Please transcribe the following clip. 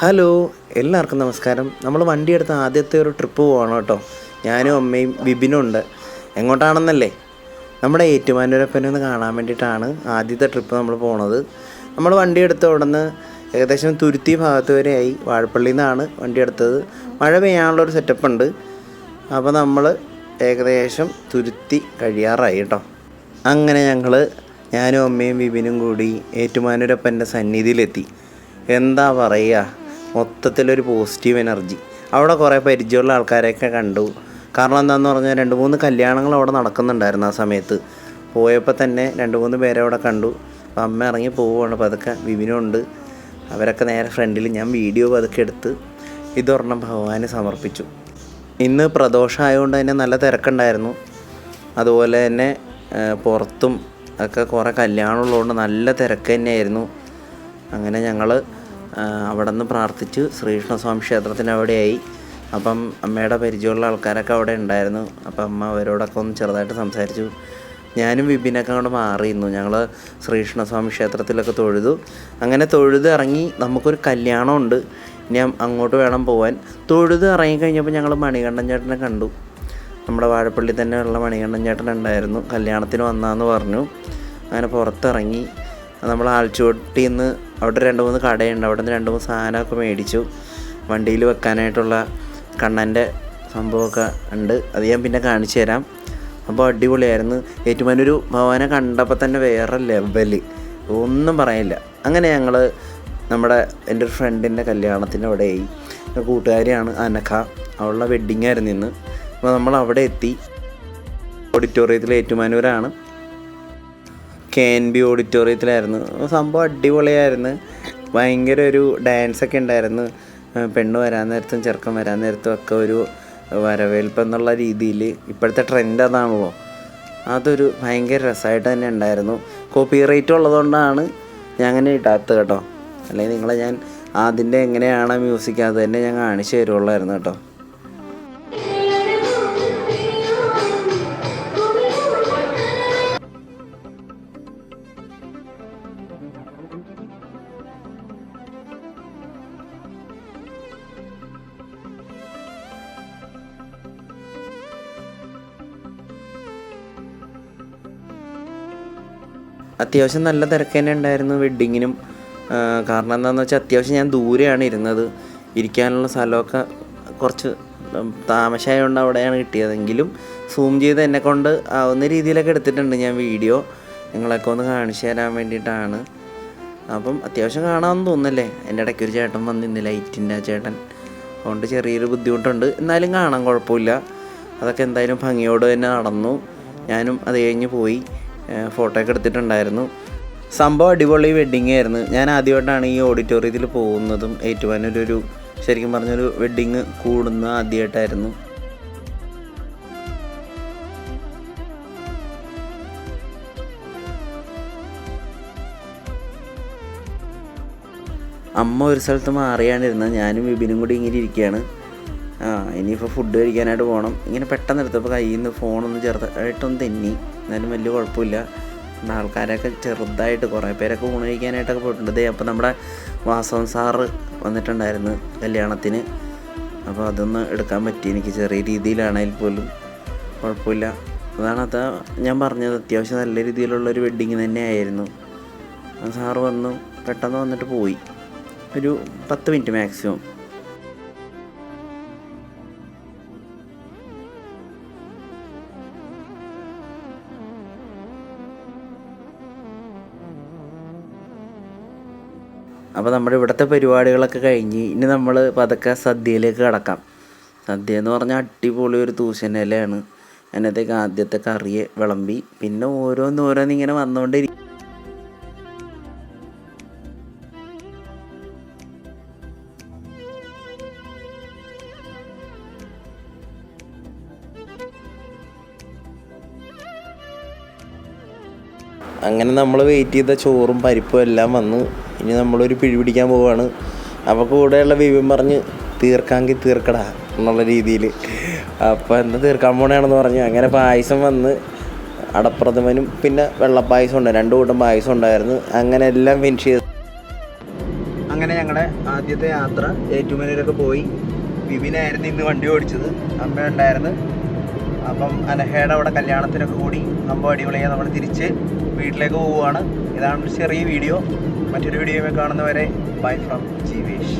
Hello എല്ലാവർക്കും നമസ്കാരം. നമ്മൾ വണ്ടി എടുത്ത ആദ്യത്തെ ഒരു ട്രിപ്പ് പോവാണ് കേട്ടോ. ഞാനും അമ്മയും വിപിനും ഉണ്ട്. എങ്ങോട്ടാണെന്നല്ലേ? നമ്മുടെ ഏറ്റുമാനൂരപ്പനെ ഒന്ന് കാണാൻ വേണ്ടിയിട്ടാണ് ആദ്യത്തെ ട്രിപ്പ് നമ്മൾ പോണത്. നമ്മൾ വണ്ടി എടുത്ത ഉടനെ ഏകദേശം തുരുത്തി ഭാഗത്ത് വരെയായി വാഴപ്പള്ളിയിൽ നിന്നാണ് വണ്ടി എടുത്തത് മഴ പെയ്യാനുള്ളൊരു സെറ്റപ്പ് ഉണ്ട്. അപ്പോൾ നമ്മൾ ഏകദേശം തുരുത്തി കഴിയാറായി കേട്ടോ. അങ്ങനെ ഞങ്ങൾ ഞാനും അമ്മയും വിപിനും കൂടി ഏറ്റുമാനൂരപ്പന്റെ സന്നിധിയിലെത്തി. എന്താ പറയുക? മൊത്തത്തിലൊരു പോസിറ്റീവ് എനർജി അവിടെ കുറേ പരിചയമുള്ള ആൾക്കാരെയൊക്കെ കണ്ടു. കാരണം എന്താണെന്ന് പറഞ്ഞാൽ രണ്ട് മൂന്ന് കല്യാണങ്ങൾ അവിടെ നടക്കുന്നുണ്ടായിരുന്നു ആ സമയത്ത്. പോയപ്പോൾ തന്നെ രണ്ട് മൂന്ന് പേരെ അവിടെ കണ്ടു. അപ്പം അമ്മ ഇറങ്ങി പോവുകയാണ് പതുക്കെ വിപിനുണ്ട്. അവരൊക്കെ നേരെ ഫ്രണ്ടിൽ ഞാൻ വീഡിയോ പതുക്കെ എടുത്ത് ഇതൊരെണ്ണം ഭഗവാന് സമർപ്പിച്ചു. ഇന്ന് പ്രദോഷമായതുകൊണ്ട് തന്നെ നല്ല തിരക്കുണ്ടായിരുന്നു. അതുപോലെ തന്നെ പുറത്തും ഒക്കെ കുറേ കല്യാണമുള്ളതുകൊണ്ട് നല്ല തിരക്ക് തന്നെയായിരുന്നു. അങ്ങനെ ഞങ്ങൾ അവിടെ നിന്ന് പ്രാർത്ഥിച്ച്. ശ്രീകൃഷ്ണസ്വാമി ക്ഷേത്രത്തിന് അവിടെയായി. അപ്പം അമ്മയുടെ പരിചയമുള്ള ആൾക്കാരൊക്കെ അവിടെ ഉണ്ടായിരുന്നു. അപ്പം അമ്മ അവരോടൊക്കെ ഒന്ന് ചെറുതായിട്ട് സംസാരിച്ചു. ഞാനും വിപിനൊക്കെ അങ്ങോട്ട് മാറിയിരുന്നു. ഞങ്ങൾ ശ്രീകൃഷ്ണസ്വാമി ക്ഷേത്രത്തിലൊക്കെ തൊഴുതു. അങ്ങനെ തൊഴുത് ഇറങ്ങി നമുക്കൊരു കല്യാണമുണ്ട്. ഇനി അങ്ങോട്ട് വേണം പോവാൻ. തൊഴുത് ഇറങ്ങിക്കഴിഞ്ഞപ്പോൾ ഞങ്ങൾ മണികണ്ഠൻ ചേട്ടനെ കണ്ടു. നമ്മുടെ വാഴപ്പള്ളി തന്നെയുള്ള മണികണ്ഠൻ ചേട്ടൻ ഉണ്ടായിരുന്നു. കല്യാണത്തിന് വന്നാന്ന് പറഞ്ഞു. അങ്ങനെ പുറത്തിറങ്ങി. നമ്മൾ ആൽച്ചുവട്ടിൽ നിന്ന് അവിടെ രണ്ട് മൂന്ന് കടയുണ്ട്. അവിടെ നിന്ന് രണ്ട് മൂന്ന് സാധനമൊക്കെ മേടിച്ചു. വണ്ടിയിൽ വെക്കാനായിട്ടുള്ള കണ്ണന്റെ സംഭവമൊക്കെ ഉണ്ട്. അത് ഞാൻ പിന്നെ കാണിച്ചു തരാം. അപ്പോൾ അടിപൊളിയായിരുന്നു. ഏറ്റുമാനൊരു ഭവനെ കണ്ടപ്പോൾ തന്നെ വേറെ ലെവൽ ഒന്നും പറയില്ല അങ്ങനെ ഞങ്ങൾ നമ്മുടെ എന്റെ ഒരു ഫ്രണ്ടിന്റെ കല്യാണത്തിന്റെ അവിടെയായി കൂട്ടുകാരിയാണ് അനഖ അവളുടെ വെഡ്ഡിങ് ആയിരുന്നു ഇന്ന്. അപ്പോൾ നമ്മൾ അവിടെ എത്തി. ഓഡിറ്റോറിയത്തിൽ ഏറ്റുമാനൂരാണ്. കെ എൻ ബി ഓഡിറ്റോറിയത്തിലായിരുന്നു. സംഭവം അടിപൊളിയായിരുന്നു. ഭയങ്കര ഒരു ഡാൻസൊക്കെ ഉണ്ടായിരുന്നു. പെണ്ണ് വരാൻ നേരത്തും ചെറുക്കൻ വരാൻ നേരത്തും ഒക്കെ ഒരു വരവേൽപ്പ് എന്നുള്ള രീതിയിൽ ഇപ്പോഴത്തെ ട്രെൻഡ് അതാണല്ലോ. അതൊരു ഭയങ്കര രസമായിട്ട് തന്നെ ഉണ്ടായിരുന്നു. കോപ്പി റേറ്റ് ഉള്ളതുകൊണ്ടാണ് ഞാൻ അങ്ങനെ ഇടാത്തത് കേട്ടോ. അല്ലെങ്കിൽ നിങ്ങളെ ഞാൻ അതിന്റെ എങ്ങനെയാണ് മ്യൂസിക് അത് തന്നെ ഞാൻ കാണിച്ചു തരുള്ളായിരുന്നു കേട്ടോ. അത്യാവശ്യം നല്ല തിരക്ക് തന്നെ ഉണ്ടായിരുന്നു വെഡ്ഡിങ്ങിനും കാരണം എന്താണെന്ന് വെച്ചാൽ അത്യാവശ്യം ഞാൻ ദൂരെയാണ് ഇരുന്നത്. ഇരിക്കാനുള്ള സ്ഥലമൊക്കെ കുറച്ച് താമസമായതുകൊണ്ട് അവിടെയാണ് കിട്ടിയതെങ്കിലും സൂം ചെയ്ത് എന്നെ കൊണ്ട് ആവുന്ന രീതിയിലൊക്കെ എടുത്തിട്ടുണ്ട് ഞാൻ വീഡിയോ നിങ്ങളൊക്കെ ഒന്ന് കാണിച്ചു തരാൻ വേണ്ടിയിട്ടാണ്. അപ്പം അത്യാവശ്യം കാണാമെന്ന് തോന്നുന്നല്ലേ? എന്റെ ഇടയ്ക്ക് ഒരു ചേട്ടൻ വന്നിന്ന് ലൈറ്റിന്റെ ആ ചേട്ടൻ. അതുകൊണ്ട് ചെറിയൊരു ബുദ്ധിമുട്ടുണ്ട്. എന്നാലും കാണാൻ കുഴപ്പമില്ല. അതൊക്കെ എന്തായാലും ഭംഗിയോട് തന്നെ നടന്നു. ഞാനും അത് കഴിഞ്ഞ് പോയി. ഫോട്ടോ ഒക്കെ എടുത്തിട്ടുണ്ടായിരുന്നു. സംഭവം അടിപൊളി വെഡ്ഡിങ് ആയിരുന്നു. ഞാൻ ആദ്യമായിട്ടാണ് ഈ ഓഡിറ്റോറിയത്തിൽ പോകുന്നതും ഏറ്റുമാനൊരു ശരിക്കും പറഞ്ഞൊരു വെഡ്ഡിങ് കൂടുന്ന ആദ്യമായിട്ടായിരുന്നു. അമ്മ ഒരു സ്ഥലത്ത് മാറിയാണ് ഇരുന്നത്. ഞാനും വിപിനും കൂടി ഇങ്ങനെ ഇരിക്കുകയാണ്. ആ ഇനിയിപ്പോൾ ഫുഡ് കഴിക്കാനായിട്ട് പോകണം ഇങ്ങനെ പെട്ടെന്ന് എടുത്തപ്പോൾ കയ്യിൽ നിന്ന് ഫോണൊന്ന് ചെറുതായിട്ടൊന്ന് തെന്നി. എന്നാലും വലിയ കുഴപ്പമില്ല. ആൾക്കാരൊക്കെ ചെറുതായിട്ട് കുറേ പേരൊക്കെ ഊണ് കഴിക്കാനായിട്ടൊക്കെ പോയിട്ടുണ്ട്. ദേ അപ്പോൾ നമ്മുടെ വാസവൻ സാറ് വന്നിട്ടുണ്ടായിരുന്നു കല്യാണത്തിന്. അപ്പോൾ അതൊന്ന് എടുക്കാൻ പറ്റി. എനിക്ക് ചെറിയ രീതിയിലാണെങ്കിൽ പോലും കുഴപ്പമില്ല. അതാണ് അത് ഞാൻ പറഞ്ഞത്. അത്യാവശ്യം നല്ല രീതിയിലുള്ള ഒരു വെഡ്ഡിങ് തന്നെയായിരുന്നു സാറ് വന്നു. പെട്ടെന്ന് വന്നിട്ട് പോയി. ഒരു പത്ത് മിനിറ്റ് മാക്സിമം അപ്പോൾ നമ്മുടെ ഇവിടുത്തെ പരിപാടികളൊക്കെ കഴിഞ്ഞ് ഇനി നമ്മൾ പതുക്കെ സദ്യയിലേക്ക് കിടക്കാം. സദ്യ എന്ന് പറഞ്ഞാൽ അടിപൊളി ഒരു തൂശനിലയാണ്. അതിനകത്തേക്ക് ആദ്യത്തെ കറിയെ വിളമ്പി പിന്നെ ഓരോന്ന് ഓരോന്ന് ഇങ്ങനെ വന്നുകൊണ്ടിരിക്കും അങ്ങനെ നമ്മൾ വെയിറ്റ് ചെയ്ത ചോറും പരിപ്പും എല്ലാം വന്നു ഇനി നമ്മളൊരു പിഴി പിടിക്കാൻ പോവാണ്. അപ്പോൾ കൂടെയുള്ള വിവിൻ പറഞ്ഞ് തീർക്കാമെങ്കിൽ തീർക്കടാ എന്നുള്ള രീതിയിൽ അപ്പോൾ എന്താ തീർക്കാൻ പോണേണെന്ന് പറഞ്ഞു അങ്ങനെ പായസം വന്ന് അടപ്രഥമനും പിന്നെ വെള്ളപ്പായസം ഉണ്ട് രണ്ടു കൂട്ടം പായസം ഉണ്ടായിരുന്നു. അങ്ങനെ എല്ലാം ഫിനിഷ് ചെയ്ത് അങ്ങനെ ഞങ്ങളുടെ ആദ്യത്തെ യാത്ര ഏറ്റുമലയിലൊക്കെ പോയി. വിപിനായിരുന്നു ഇന്ന് വണ്ടി ഓടിച്ചത്. അമ്മ ഉണ്ടായിരുന്നു. അപ്പം അനഹയുടെ അവിടെ കല്യാണത്തിനൊക്കെ കൂടി സംഭവം അടിപൊളിയായി നമ്മൾ തിരിച്ച് വീട്ടിലേക്ക് പോവുകയാണ്. ഇതാണ് ഒരു ചെറിയ വീഡിയോ. മറ്റൊരു വീഡിയോ കാണുന്നവരെ ബൈ ഫ്രം ജീവേഷ്